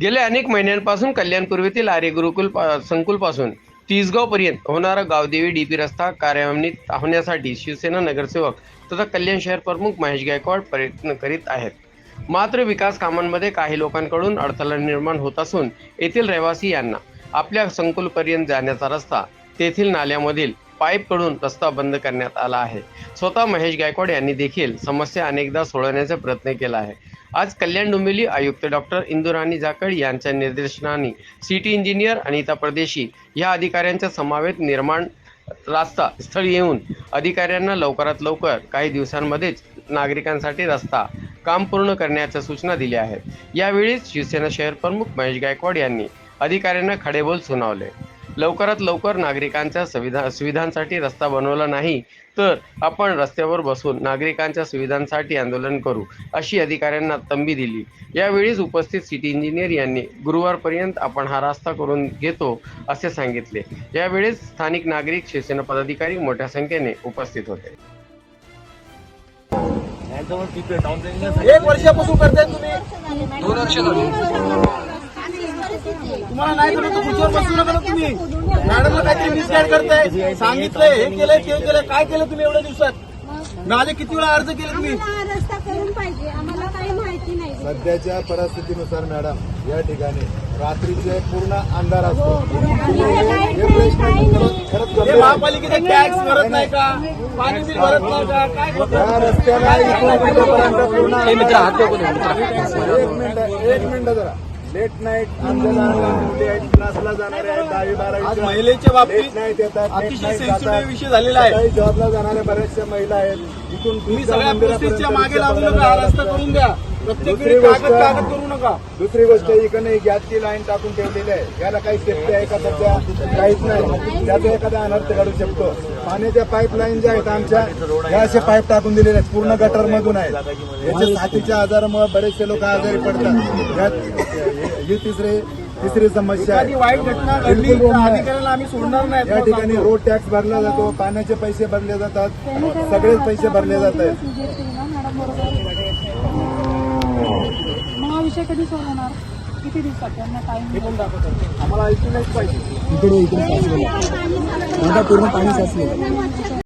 गेल्या अनेक महिन्यांपासून कल्याण पूर्वेतील आर्य गुरुकुल पा- संकुलपासून तिसगाव पर्यंत होणारा गावदेवी डीपी रस्ता कार्यान्वित होण्यासाठी शिवसेना नगरसेवक तथा कल्याण शहर प्रमुख महेश गायकवाड प्रयत्न करीत आहेत. मात्र विकास कामांमध्ये काही लोकांकडून अडथळा निर्माण होत असून येथील रहिवासी यांना आपल्या संकुलपर्यंत जाण्याचा रस्ता तेथील नाल्यामधील पाईपकडून रस्ता बंद करण्यात आला आहे. स्वतः महेश गायकवाड यांनी देखील समस्या अनेकदा सोडवण्याचा प्रयत्न केला आहे. आज कल्याण डोंबिवली आयुक्त डॉक्टर इंदुराणी जाकड यांच्या निर्देशनाने सिटी इंजिनियर अनिता परदेशी या अधिकाऱ्यांच्या समावेत निर्माण रास्ता स्थळी येऊन अधिकाऱ्यांना लवकरात लवकर काही दिवसांमध्येच नागरिकांसाठी रस्ता काम पूर्ण करण्याच्या सूचना दिल्या आहेत. यावेळीच शिवसेना शहर प्रमुख महेश गायकवाड यांनी अधिकाऱ्यांना खडेबोल सुनावले. लवकरात लवकर नागरिकांच्या सुविधा सुविधांसाठी रस्ता बनवला नाही तर आपण रस्त्यावर बसून नागरिकांच्या सुविधांसाठी आंदोलन करू अशी अधिकाऱ्यांना तंबी दिली. यावेळीच उपस्थित सिटी इंजिनियर यांनी गुरुवारपर्यंत आपण हा रस्ता करून घेतो असे सांगितले. यावेळेस स्थानिक नागरिक शिवसेना पदाधिकारी मोठ्या संख्येने उपस्थित होते. एक वर्षापासून करताय तुम्ही? दोन वर्ष झाली. तुम्हाला नाही तर खुर्चीवर बसू नका ना तुम्ही. मॅडमला काहीतरी मिसगाईड करताय. सांगितलंय हे केलंय ते केलंय. काय केलं तुम्ही एवढ्या दिवसात? माझे किती वेळा अर्ज केले तुम्ही? आम्हाला रस्ता करून पाहिजे. आम्हाला काही माहिती नाही. सध्याच्या परिस्थितीनुसार मॅडम या ठिकाणी रात्रीचे पूर्ण अंधार असतो. इथे लाइट हे नाही, प्रश्न काही खरंच नाही. खरंच हे गंभीर आहे. महापालिकेचे टॅक्स भरत नाही का? पाणी बिल भरत नाही का? काय या? रस्त्याला पूर्ण हे. एक मिनिट एक मिनिट जरा. लेट नाईट क्लासला जाणारे आहेत दहावी बारावी महिलेच्या बाबतीत नाईट येतात अतिशय सेन्सिटिव्ह. विषय झालेला आहे जॉबला जाणाऱ्या बऱ्याचशा महिला आहेत इथून तुम्ही सगळ्या मागे लागू बघायला नका जायला रस्ता लागतं. करून द्या प्रत्येक दुसरी वेळी कागद गोष्ट- कागद करू नका. दुसरी गोष्ट इकडे गॅसची लाईन टाकून ठेवलेली आहे. याला काही सेफ्टी आहे का सध्या? काहीच नाही. त्याचा एखादा अनर्थ घडू शकतो. पाण्याच्या पाईपलाईन ज्या आहेत आमच्या या असे पाईप टाकून दिलेले आहेत. पूर्ण गटर मधून आहेत. याच्या साथीच्या आजारामुळे बरेचसे लोक आजारी पडतात. यात ही तिसरी तिसरी समस्या वाईट घटना घडली. अधिकाऱ्याला आम्ही सोडणार नाही या ठिकाणी रोड टॅक्स भरला जातो. पाण्याचे पैसे भरले जातात. सगळेच पैसे भरले जात आहेत. विषय कधी सोडवणार किती दिवसात? त्यांना टाइम आम्हाला ऐकूनच पाहिजे. पूर्ण पाणी